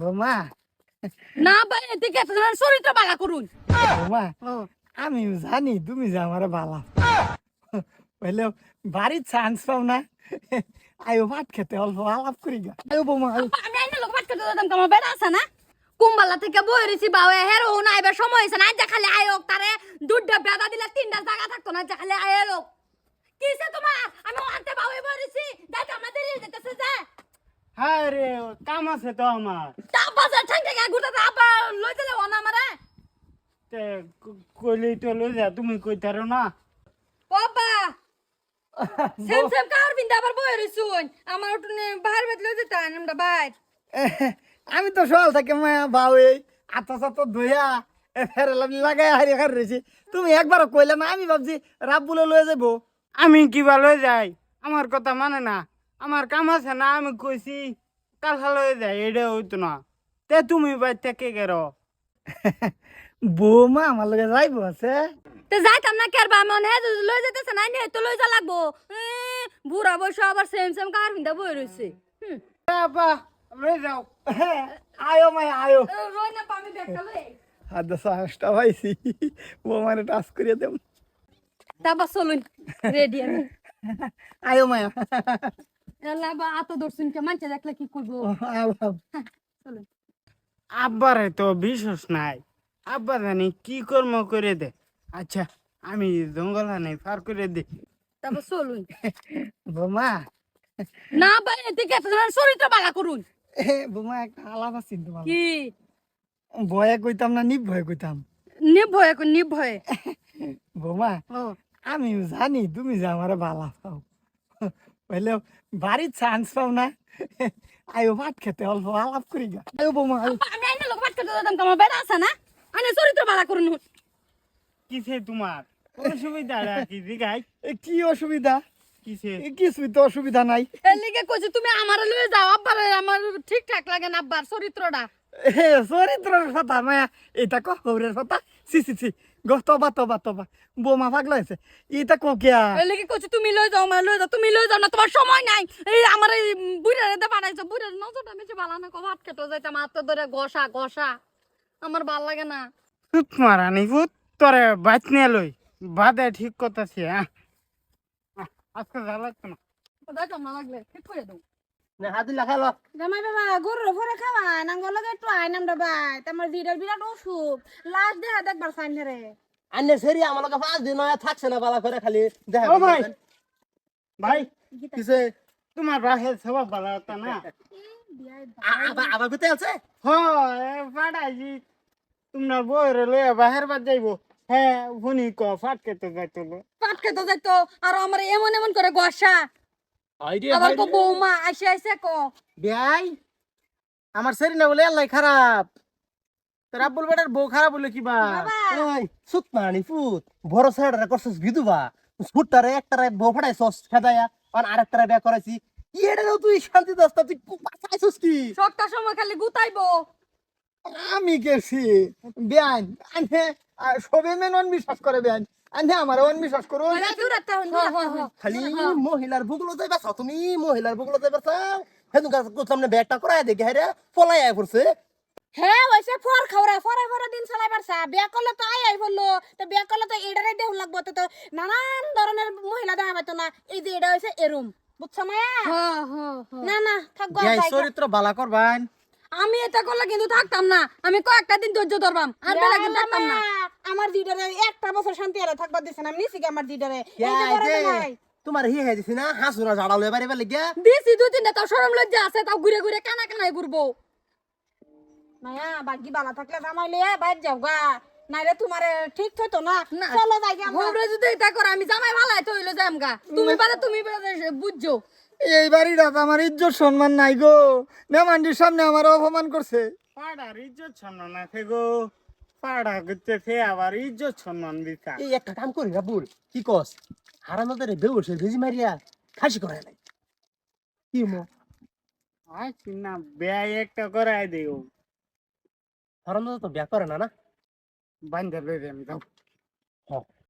বৌমা। না ভাই এদিকে আপনার চরিত্র বালা করুন। বৌমা আমি জানি তুমি যে আমার বালা। বললে বাড়ির চান্স পাও না। আয়ো ভাত খেতে অল্প আলাপ করি গা। আয়ো বৌমা। আমি আইনা লোক পাটকে দিতাম তোমার বেড়া আছে না? কুম্বালা থেকে বই রয়েছি বাউ হের ও না এবার সময় হয়েছে না। যা খালি আয়োক তারে দুধটা বেদা দিলে তিনটা জায়গা থাকতো না যা খালি আয় লোক। কিসে তোমার? আমি আনতে বাউ বই রয়েছি দেখ আমাদের যেতেছে যে। হ্যাঁ রে কাম আছে তো আমার। তা বাজার ঠাঙ্গে গা ঘুরতে লই দিলে ও না আমারে? তে ক- কইলেই তো লই যা তুমি কইতারো না। বাবা সেম সেম কার বিন্দা আবার বই রইছুন? আমার ওটুনে বাহার বেত লই যেতাম আমরা বাইর। আমি তো সকাল থেকে মায়া বাউই আতা সাতা ধুইয়া ফের লাগাই হারি হারি রয়েছি তুমি একবার কইলে না আমি ভাবছি রাব্বুলে লয়ে যাব আমি কিবা লই যাই? আমার কথা মানে না। আমার কাম আছে না আমি কইছি কালকা লই যাই এটা হইতো না। তে তুমি বাইতে কে গেরো? বৌমা আমার লগে যাইবো আছে। তো যাইতাম না কেরবা মনে লই যেতেছে না নিয়ে তো লই যা লাগবো। বুড়া বয়স আবার সেম সেম কার বিন্দা বই হুম। আপা লই যাও। আয়ো মায়া আয়ো। রই না পামি লই হাত সাহসটা পাইছি। বৌমারে টাচ করিয়ে দেব। তারপর চলুন রেডি আমি। আয়ো মায়া। এলা বা আতো দর্শন কে মানছে দেখলে কি করব আও। চলুন। আব্বারে তো বিশ্বাস নাই। আব্বা জানি কি কর্ম করে দে। আচ্ছা আমি জঙ্গল হানে পার করে দিই তারপর চলুন। বোমা। না ভাই এদিকে আপনার চরিত্র বালা করুন। বোমা একটা আলাদা আছে তোমার কি? ভয়ে কইতাম না নিব ভয়ে কইতাম? নির্ভয় এখন নির্ভয়। বৌমা ও। আমি জানি তুমি যে আমার বালা পাও। বললে বাড়ির চান্স পাও না। আয়ো ভাত খেতে অল্প আলাপ করি গা। আয়ো বৌমা আমি আইনা লোক পাটকে দিতাম তোমার বেড়া আছে না? আনে চরিত্র বালা করুন কিসে তোমার? অসুবিধা কি দিগাই এ, কি অসুবিধা? কিসে? এ, কিছুই তো অসুবিধা নাই। এর লিগে কইছি তুমি আমার লয়ে যাও আব্বার আমার ঠিকঠাক লাগে না আব্বার চরিত্রটা। এ, চরিত্রের কথা মায়া এটা কহরের কথা? সি সি সি গো তবা তবা তবা। বৌমা পাগলা হয়েছে। এটা কোকিয়া এর লিগে কইছি তুমি লয়ে যাও আমার লয়ে যাও তুমি লয়ে যাও না তোমার সময় নাই। এই আমার এই বুড়া রেতে বানাইছো বুড়ার নজরটা বেশি ভালো না কো ভাত খেতে যাইতাম হাত তো ধরে ঘষা ঘষা। আমার ভালো লাগে না। তুত মারানি ফুট তোরে বাইত নিয়ে লই। বাদে ঠিক কথা আছে আজকে লাগতো না। যাইতাম না লাগলে ঠিক করে দাও হাতিলা খালো। জামাই বাবা গরুর পরে খাওয়া নাঙ্গল লগে একটু আইনাম রে ভাই তোমার দিদার বিরাট অসুখ। লাস্ট দেখা দেখবার চাইন রে আন্নে সেরি আমার লগে পাঁচ দিন হয়ে থাকছে না বালা করে খালি। দেখা ও ভাই। ভাই কিসে? তোমার হতো না। আবার আছে? হয় তোমরা বইরে লইয়া বাহের বাদ যাইবো। হ্যাঁ শুনি ক ফাটকে তো যাইতো লো। পাট খেতে যাইতো আর আমার এমন এমন করে ঘষা আবার কো বৌমা আইসে আইসে কো। বিয়াই আমার সেরি না বলে আল্লাহ খারাপ। তোর আব্বুল বেটার বউ খারাপ বলে কিবা? ওই সুত মানি ফুত বড় সাইডারে করছস বিধুবা? সুটটারে একটারে বউ ফাটাইছস খেদায়া আর আরেকটারে বিয়া করাইছি। ইয়েডে তুই শান্তি দস্তা তুই বাঁচাইছস কি? সবটা সময় খালি গুতাইবো। আমি গেছি। বেআইন আনে সবে মেন বিশ্বাস করে বেআইন আনে আমার বিশ্বাস করো। খালি মহিলার বুকলো যাই বাসাও তুমি মহিলার বুকলো যাই বাসাও হেদু গাছ ব্যাগটা করাই দেখি হ্যাঁ রে পলাই আয় পড়ছে। হ্যাঁ ওইসে ফর খাওরা ফরে ফরে দিন চালাই পারছা। বিয়া করলে তো আই আই বলল তো বিয়া করলে তো এটারে দেহ লাগবো তো তো নানান ধরনের মহিলা দেখা পাইতো না। এই যে এটা হইছে এরুম বুঝছ মায়া? হ্যাঁ হ্যাঁ হ্যাঁ। না না চরিত্র বালা করবান। আমি এটা করলে কিন্তু থাকতাম না। আমি কয়েকটা দিন ধৈর্য ধরবাম। আর বেলা কিন্তু থাকতাম না। আমার দিদারে একটা বছর শান্তি আরে থাকবার দিছে না আমি নিছি কি আমার দিদারে এই যে বড় যে, তোমার হি হে দিছি না হাসুরা ঝাড়া লয়ে বাড়ি বাড়ি গিয়া। দিছি দুই তিনটা তাও সরম লজ্জা আছে তাও ঘুরে ঘুরে কানা কানাই ঘুরবো। মায়া বাকি বালা থাকলে জামাই লিয়ে বাইর যাও গা নাইলে তোমার ঠিক হইতো না। না। চলো যাই গে আমরা। ঘুরে যদি এটা করে আমি জামাই ভালাই তো হইল যাম গা। তুমি বাদে তুমি বুঝছ। এই বাড়িটা তো আমার ইজ্জত সম্মান নাই গো। মেমান্ডির সামনে আমার অপমান করছে। পাড়ার ইজ্জত সম্মান আছে গো। পাড়া করতেছে আবার ইজ্জত সম্মান দিতা। এই একটা কাম করি না বুল কি কস? হারানোদের বেউসে ভেজি মারিয়া খাসি করাই নাই। কি মো? আছি না ব্যয় একটা করাই দেও। হারানোদের তো ব্যয় করে না না? বান্ধে লই আমি যাও। হ